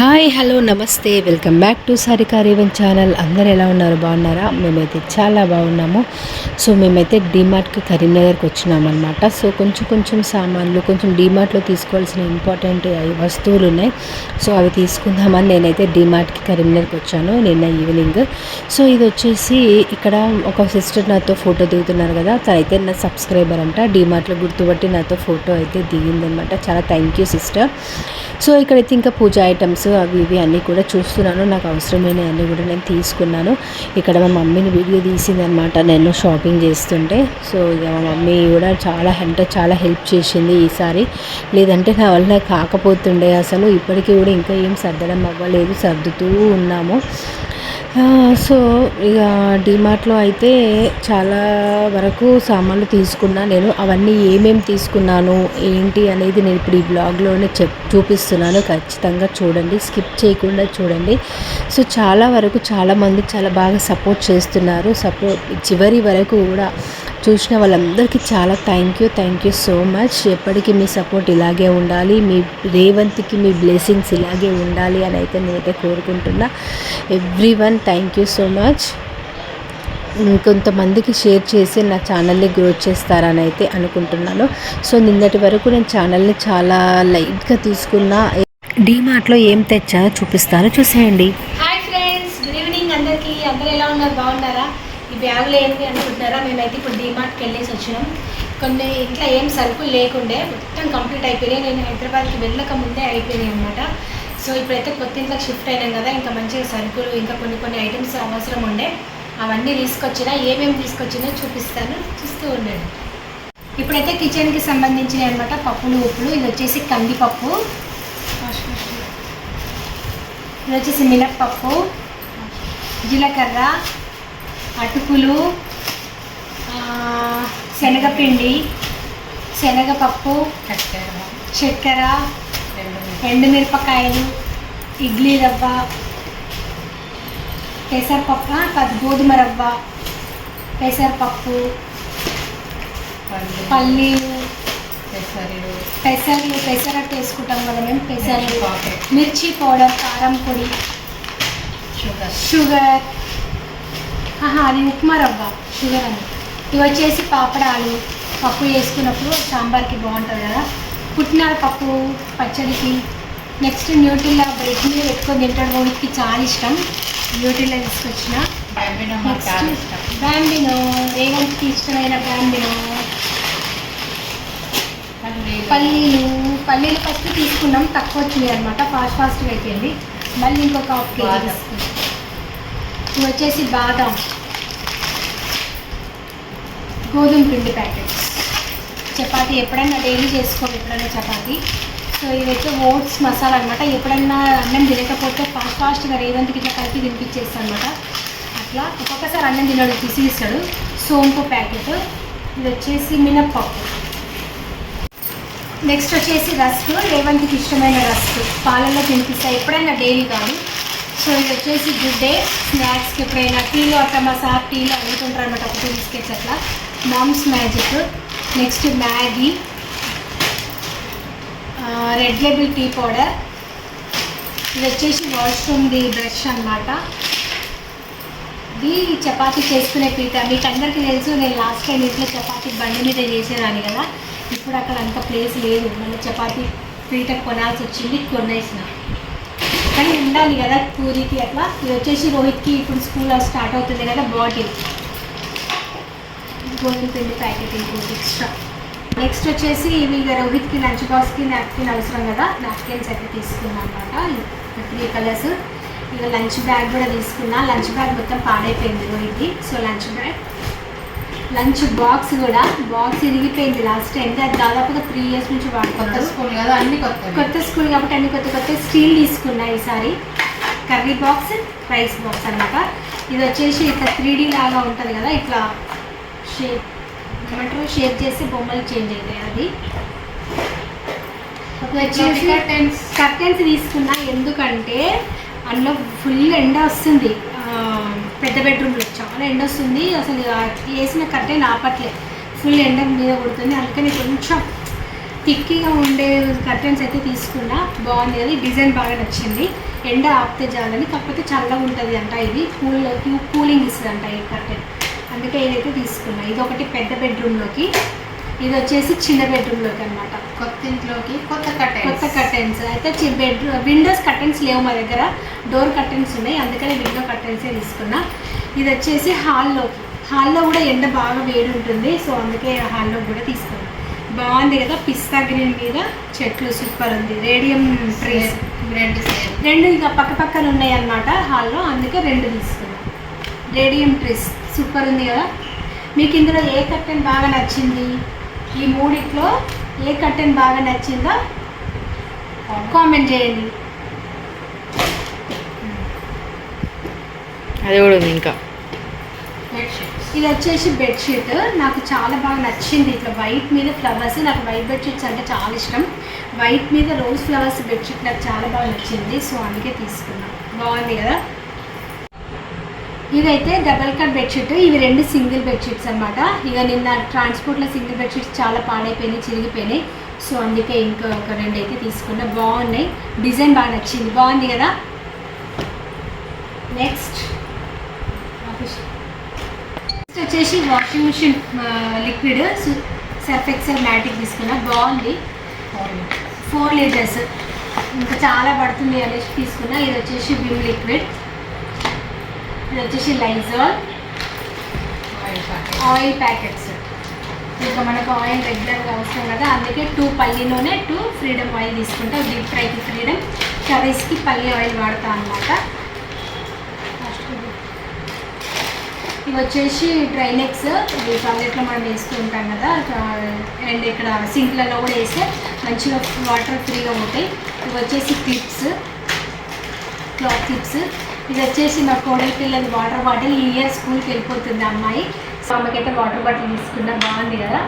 Hi hello నమస్తే. Welcome back to Sarika Revan channel. అందరు ఎలా ఉన్నారు? బాగున్నారా? మేమైతే చాలా బాగున్నాము. సో మేమైతే డీమార్ట్కి కరీంనగర్కి వచ్చినామన్నమాట. సో కొంచెం కొంచెం సామాన్లు కొంచెం డీమార్ట్లో తీసుకోవాల్సిన ఇంపార్టెంట్ వస్తువులు ఉన్నాయి. సో అవి తీసుకుందామని నేనైతే డీమార్ట్కి కరీంనగర్కి వచ్చాను నిన్న ఈవినింగ్ సో ఇది వచ్చేసి ఇక్కడ ఒక సిస్టర్ నాతో ఫోటో దిగుతున్నారు కదా తనైతే నా సబ్స్క్రైబర్ అంట. డీమార్ట్లో గుర్తుపట్టి నాతో ఫోటో అయితే దిగిందనమాట చాలా థ్యాంక్ యూ సిస్టర్ సో ఇక్కడైతే ఇంకా పూజ ఐటమ్స్ అవి ఇవి అన్నీ కూడా చూస్తున్నాను. నాకు అవసరమైన అన్నీ కూడా నేను తీసుకున్నాను. ఇక్కడ మా మమ్మీని వీడియో తీసిందనమాట నేను షాపింగ్ చేస్తుంటే. సో ఇక మా మమ్మీ కూడా చాలా అంటే చాలా హెల్ప్ చేసింది ఈసారి. లేదంటే నా వల్ల కాకపోతుండే అసలు. ఇప్పటికీ కూడా ఇంకా ఏం సర్దడం అవ్వలేదు. సర్దుతూ ఉన్నాము. సో ఇక డిమార్ట్లో అయితే చాలా వరకు సామాన్లు తీసుకున్నా నేను. అవన్నీ ఏమేమి తీసుకున్నాను ఏంటి అనేది నేను ఇప్పుడు ఈ బ్లాగ్లోనే చెప్ చూపిస్తున్నాను. ఖచ్చితంగా చూడండి స్కిప్ చేయకుండా చూడండి. సో చాలా వరకు చాలామంది చాలా బాగా సపోర్ట్ చేస్తున్నారు. సపోర్ట్ చివరి వరకు కూడా చూసిన వాళ్ళందరికీ చాలా thank you thank you so much ఎప్పటికీ మీ సపోర్ట్ ఇలాగే ఉండాలి మీ రేవంత్కి మీ బ్లెస్సింగ్స్ ఇలాగే ఉండాలి అని అయితే నేనైతే కోరుకుంటున్నా. Everyone thank you so much కొంతమందికి షేర్ చేసి నా ఛానల్ని గ్రోత్ చేస్తారని అయితే అనుకుంటున్నాను. సో నిన్నటి వరకు నేను ఛానల్ని చాలా లైట్గా తీసుకున్న. డీమార్ట్లో ఏం తెచ్చా చూపిస్తాను. చూసేయండి హాయ్ ఫ్రెండ్స్ గుడ్ ఈవినింగ్ అందరికీ అందరూ ఎలా ఉన్నారు బాగున్నారా ఈ బ్యాగులు ఏంటి అనుకుంటున్నారా మేమైతే ఇప్పుడు డీమార్ట్కి వెళ్ళేసి వచ్చినాం. కొన్ని ఇంట్లో ఏం సరుకులు లేకుండే మొత్తం కంప్లీట్ అయిపోయినాయి. నేను హైదరాబాద్కి వెళ్ళక ముందే అయిపోయినాయి అనమాట సో ఇప్పుడైతే కొత్త ఇంట్లోకి షిఫ్ట్ అయినాం కదా ఇంకా మంచిగా సరుకులు ఇంకా కొన్ని కొన్ని ఐటమ్స్ అవసరం ఉండే అవన్నీ తీసుకొచ్చినా ఏమేమి తీసుకొచ్చినా చూపిస్తాను. చూస్తూ ఉండండి. ఇప్పుడైతే కిచెన్కి సంబంధించినవి అనమాట పప్పులు ఉప్పులు ఇది వచ్చేసి కందిపప్పు. ఇది వచ్చేసి మినప్పప్పు జీలకర్ర అటుకులు శనగపిండి శనగపప్పు చక్కెర ఎండుమిరపకాయలు ఇడ్లీ రవ్వ పెసరపప్పు కాదు గోధుమ రవ్వ పెసరపప్పు పల్లీలు పెసర్లు. పెసరట్టు వేసుకుంటాం కదా మేము పెసర్లు. మిర్చి పౌడర్ కారం పొడి షుగర్. ఆహా అది ఉప్మా రవ్వ షుగర్ అని. ఇవి వచ్చేసి పాపడాలు పప్పు వేసుకున్నప్పుడు సాంబార్కి బాగుంటుంది కదా. పుట్నాల పప్పు పచ్చడికి. నెక్స్ట్ న్యూట్రిల్లా బ్రెడ్ మీద పెట్టుకొని తింటాడు వాడికి చాలా ఇష్టం. న్యూట్రిల్లా తీసుకొచ్చిన. బ్యాంబినో రేవంత్కి ఇష్టమైన బ్యాంబినో పల్లీలు. పల్లీలు. ఫస్ట్ తీసుకున్నాం తక్కువ వచ్చింది అనమాట ఫాస్ట్ ఫాస్ట్గా అయిపోయింది. మళ్ళీ ఇంకొక హాఫ్ కేజీ. తీసుకున్నాం. ఇవి వచ్చేసి బాదం. గోధుమ పిండి ప్యాకెట్స్. చపాతీ ఎప్పుడైనా డైలీ చేసుకోండి ఎప్పుడైనా చపాతీ. సో ఇదైతే ఓట్స్ మసాలా అనమాట ఎప్పుడైనా అన్నం తినకపోతే ఫాస్ట్ ఫాస్ట్గా రేవంత్కి ఇట్లా కలిపి తినిపించేస్తాను అనమాట అట్లా ఒక్కొక్కసారి అన్నం తినడు తీసిస్తాడు. సోంపు ప్యాకెట్. ఇది వచ్చేసి మినప్పప్పు. నెక్స్ట్ వచ్చేసి రస్క్. రేవంత్కి ఇష్టమైన రస్క్. పాలల్లో తినిపిస్తాయి ఎప్పుడైనా డైలీ కాదు. సో ఇది వచ్చేసి గుడ్ డే స్నాక్స్కి ఎప్పుడైనా టీలో అట్లా మా సార్ టీలో అడుగుతుంటారు అనమాట ఒక టూ బిస్కెట్స్ అట్లా. Moms magic next Maggi red label tea powder ఇది వచ్చేసి వాష్రూమ్ది బ్రష్ అన్నమాట. ఇది చపాతీ చేసుకునే పీట మీకు అందరికీ తెలుసు నేను లాస్ట్ టైం ఇంట్లో చపాతీ బండి మీద చేసేదాన్ని కదా. ఇప్పుడు అక్కడ అంత ప్లేస్ లేదు. మళ్ళీ చపాతీ పీట కొనాల్సి వచ్చింది కొనేసిన. కానీ ఉండాలి కదా పూరికి అట్లా. ఇది వచ్చేసి రోహిత్కి ఇప్పుడు స్కూల్ స్టార్ట్ అవుతుంది కదా బాటిల్. గోధుమ పిండి ప్యాకెట్ ఇంకోటి ఎక్స్ట్రా నెక్స్ట్ వచ్చేసి ఇవి ఇక రోహిత్కి లంచ్ బాక్స్కి నాప్కిన్ అవసరం కదా. నాప్కిన్స్ అయితే తీసుకున్నాం అనమాట త్రీ కలర్స్ ఇక లంచ్ బ్యాగ్ కూడా తీసుకున్నా. లంచ్ బ్యాగ్ మొత్తం పాడైపోయింది రోహిత్ది so lunch bag lunch box కూడా బాక్స్ ఇరిగిపోయింది లాస్ట్ టైం అది దాదాపుగా త్రీ ఇయర్స్ నుంచి కొత్త వాడుకుంటారు స్కూల్ కదా అన్ని కొత్త కొత్త స్కూల్ కాబట్టి అన్ని కొత్త కొత్త స్టీల్ తీసుకున్నా ఈసారి. కర్రీ బాక్స్ రైస్ బాక్స్ అన్నమాట. ఇది వచ్చేసి ఇట్లా త్రీ లాగా ఉంటుంది కదా ఇట్లా షేప్ ఏమంటారు? షేప్ చేసి బొమ్మలు చేంజ్ అవుతాయి అది. వచ్చేసి కర్టెన్స్ కర్టెన్స్ తీసుకున్నా ఎందుకంటే అందులో ఫుల్ ఎండ వస్తుంది. పెద్ద బెడ్రూమ్లో చాలా ఎండ వస్తుంది. అసలు వేసిన కర్టెన్ ఆపట్లే. ఫుల్ ఎండ మీద కొడుతుంది. అందుకని కొంచెం థిక్కిగా ఉండే కర్టెన్స్ అయితే తీసుకున్నా. బాగుంది అది డిజైన్ బాగా నచ్చింది. ఎండ ఆపితే చాలని కాకపోతే చల్లగా ఉంటుంది అంట ఇది. కూల్ కూలింగ్ ఇస్తుంది అంట ఈ కర్టెన్ అందుకే ఇదైతే తీసుకున్నా. ఇది ఒకటి పెద్ద బెడ్రూమ్లోకి ఇది వచ్చేసి చిన్న బెడ్రూమ్లోకి అనమాట కొత్త ఇంట్లోకి కొత్త కట్టె కొత్త కర్టెన్స్ అయితే బెడ్రూమ్ విండోస్ కర్టెన్స్ లేవు మా దగ్గర. డోర్ కర్టెన్స్ ఉన్నాయి. అందుకని విండో కర్టెన్సే తీసుకున్నా. ఇది వచ్చేసి హాల్లోకి హాల్లో కూడా ఎండ బాగా వేడి ఉంటుంది. సో అందుకే హాల్లో కూడా తీసుకున్నా బాగుంది కదా? పిస్తా గ్రీన్ మీద చెట్లు సూపర్ ఉంది. Radium trees. రెండు రెండు ఇక పక్క పక్కన ఉన్నాయి అన్నమాట హాల్లో అందుకే రెండు తీసుకున్నా. Radium trees. సూపర్ ఉంది కదా? మీకు ఇందులో ఏ కర్టెన్ బాగా నచ్చింది? ఈ మూడిట్లో ఏ కర్టెన్ బాగా నచ్చిందో కామెంట్ చేయండి. అది కూడా ఉంది ఇంకా. ఇది వచ్చేసి బెడ్షీట్ నాకు చాలా బాగా నచ్చింది ఇట్లా వైట్ మీద ఫ్లవర్స్ నాకు వైట్ బెడ్షీట్స్ అంటే చాలా ఇష్టం. వైట్ మీద రోజ్ ఫ్లవర్స్ బెడ్షీట్ నాకు చాలా బాగా నచ్చింది. సో అందుకే తీసుకున్నాను బాగుంది కదా? ఇదైతే డబల్ కట్ బెడ్షీట్. ఇవి రెండు సింగిల్ బెడ్షీట్స్ అనమాట ఇక నిన్న ట్రాన్స్పోర్ట్లో సింగిల్ బెడ్షీట్స్ చాలా పాడైపోయినాయి చిరిగిపోయినాయి. సో అందుకే ఇంకా ఒక రెండు అయితే తీసుకున్నా. బాగున్నాయి. డిజైన్ బాగా నచ్చింది. బాగుంది కదా? నెక్స్ట్ నెక్స్ట్ వచ్చేసి washing machine liquid surf excel matic తీసుకున్నా. బాగుంది. ఫోర్ లీటర్స్ ఇంకా చాలా పడుతుంది అనేసి తీసుకున్నా. ఇది వచ్చేసి విమ్ లిక్విడ్ ఇది వచ్చేసి లైజాల్ ఆయిల్ ప్యాకెట్స్. ఇంకా మనకు ఆయిల్ రెగ్యులర్గా అవసరం కదా అందుకే టూ పల్లీలోనే టూ ఫ్రీడమ్ ఆయిల్ తీసుకుంటాం. డీప్ ఫ్రైకి ఫ్రీడమ్ కర్రీస్కి పల్లీ ఆయిల్ వాడతా అనమాట ఇవి వచ్చేసి డ్రైనెక్స్ ఇవి టాయిలెట్లో మనం వేస్తూ ఉంటాం కదా అండ్ ఇక్కడ సింక్లలో కూడా వేస్తే మంచిగా వాటర్ ఫ్రీగా ఉంటాయి. ఇవి వచ్చేసి క్లిప్స్ క్లాత్ క్లిప్స్. ఇది వచ్చేసి మా కోడలి పిల్లలు వాటర్ బాటిల్. ఈ ఇయర్ స్కూల్కి వెళ్ళిపోతుంది అమ్మాయి. సో అమ్మకైతే వాటర్ బాటిల్ తీసుకున్నా బాగుంది కదా.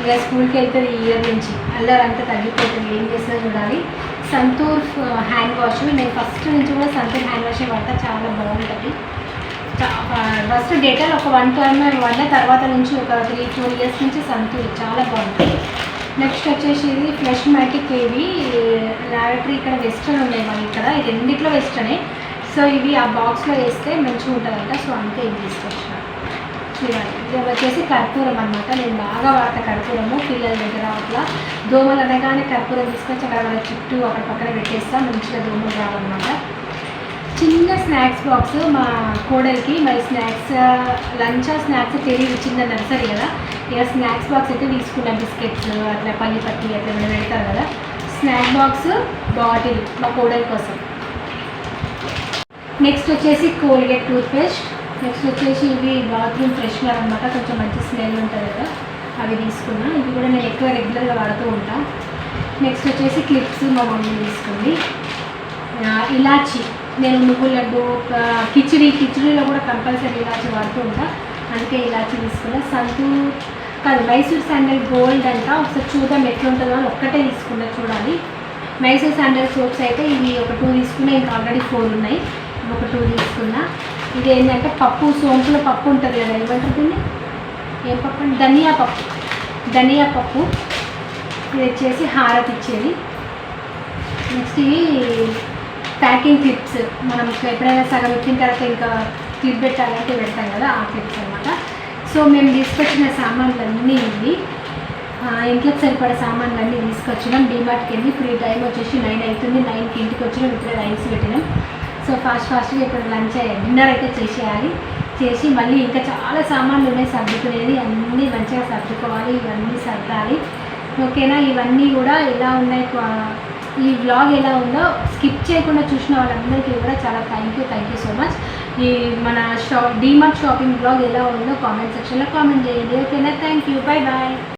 ఇక స్కూల్కి వెళ్తుంది ఈ ఇయర్ నుంచి. అల్లరంతా తగ్గిపోతుంది. ఏం చేస్తుందో చూడాలి. Santoor hand wash. నేను ఫస్ట్ నుంచి కూడా సంతూర్ హ్యాండ్ వాష్ వాడతా. చాలా బాగుంటుంది. ఫస్ట్ డేటాల్ ఒక వన్ టైమ్ వాడిన తర్వాత నుంచి ఒక త్రీ ఫోర్ ఇయర్స్ నుంచి సంతూర్. చాలా బాగుంటుంది. నెక్స్ట్ వచ్చేసి ఇది ఫ్లష్ మ్యాటిక్ ఏవి? లాబరేటరీ ఇక్కడ వెస్ట్రన్ ఉన్నాయి మనకి ఇక్కడ. ఇది రెండిట్లో వెస్ట్రనే. సో ఇవి ఆ బాక్స్లో వేస్తే మంచిగా ఉంటుందంట. సో అందుకే ఇది తీసుకొచ్చిన. చూడండి ఇది వచ్చేసి కర్పూరం అనమాట నేను బాగా వాడతా కర్పూరము పిల్లల దగ్గర అట్లా. దోమలు అనగానే కర్పూరం తీసుకొచ్చి అక్కడ వాళ్ళ చుట్టూ అక్కడ పక్కన పెట్టేస్తా మంచిగా దోమలు రావన్నమాట. చిన్న స్నాక్స్ బాక్స్ మా కోడలికి మరి స్నాక్స్ లంచ్ స్నాక్స్ తెలియదు చిన్న నర్సరీ కదా. ఇక స్నాక్స్ బాక్స్ అయితే తీసుకున్నాం బిస్కెట్స్ అట్లా పల్లి పట్టి అట్లా ఏమైనా పెడతారు కదా. స్నాక్ బాక్స్ బాటిల్ మా కోడలి కోసం. నెక్స్ట్ వచ్చేసి కోల్గేట్ టూత్పేస్ట్ నెక్స్ట్ వచ్చేసి ఇవి బాత్రూమ్ ఫ్రెష్నర్ అనమాట కొంచెం మంచి స్మెల్ ఉంటుంది కదా. అవి తీసుకున్నా. ఇవి కూడా నేను ఎక్కువ రెగ్యులర్గా వాడుతూ ఉంటాను నెక్స్ట్ వచ్చేసి క్లిప్స్ మా మమ్మీ తీసుకుంది. ఇలాచి. నేను నువ్వు లడ్డు ఒక కిచిడి కిచిడీలో కూడా కంపల్సరీ ఇలాచి వాడుతూ ఉంటా. అందుకే ఇలాచి తీసుకున్నా. సంతూర్ కాదు మైసూర్ శాండల్ గోల్డ్ అంట. ఒకసారి చూద్దాం ఎట్లుంటుందో అని ఒక్కటే తీసుకున్నా చూడాలి. మైసూర్ శాండల్ సోప్స్ అయితే ఇవి ఒక టూ తీసుకున్నా. ఇంకా ఆల్రెడీ ఫోర్ ఉన్నాయి. ఒక టూ తీసుకున్నా. ఇది ఏంటంటే పప్పు సోంపులో పప్పు ఉంటుంది కదా ఏమంటారు దీన్ని? ఏం పప్పు అంటే ధనియా పప్పు. ధనియా పప్పు. ఇది వచ్చేసి హారతి ఇచ్చేది. నెక్స్ట్ ఇవి ప్యాకింగ్ క్లిప్స్. మనం ఎప్పుడైనా సగం ఇచ్చిన తర్వాత ఇంకా క్లిప్ పెట్టాలంటే పెడతాం కదా ఆ క్లిప్స్ అనమాట సో మేము తీసుకొచ్చిన సామాన్లు అన్నీ ఇవి ఇంట్లోకి సరిపడే సామాన్లు అన్నీ తీసుకొచ్చినాం డీమార్ట్కి వెళ్ళి ఫ్రీ టైం వచ్చేసి నైన్ అవుతుంది. నైన్కి ఇంటికి వచ్చినాం. ఇప్పుడే రైస్ పెట్టినాం. సో ఫాస్ట్ ఫాస్ట్గా ఇప్పుడు లంచ్ డిన్నర్ అయితే చేసేయాలి. చేసి మళ్ళీ ఇంకా చాలా సామాన్లు ఉన్నాయి సర్దుకునేది. అన్నీ మంచిగా సర్దుకోవాలి. ఇవన్నీ సర్దాలి. ఓకేనా? ఇవన్నీ కూడా ఎలా ఉన్నాయి ఈ బ్లాగ్ ఎలా ఉందో స్కిప్ చేయకుండా చూసిన వాళ్ళందరికీ కూడా చాలా thank you thank you so much ఈ మన షా డీమార్ట్ షాపింగ్ బ్లాగ్ ఎలా ఉందో కామెంట్ సెక్షన్లో కామెంట్ చేయండి. ఓకేనా? Thank you bye bye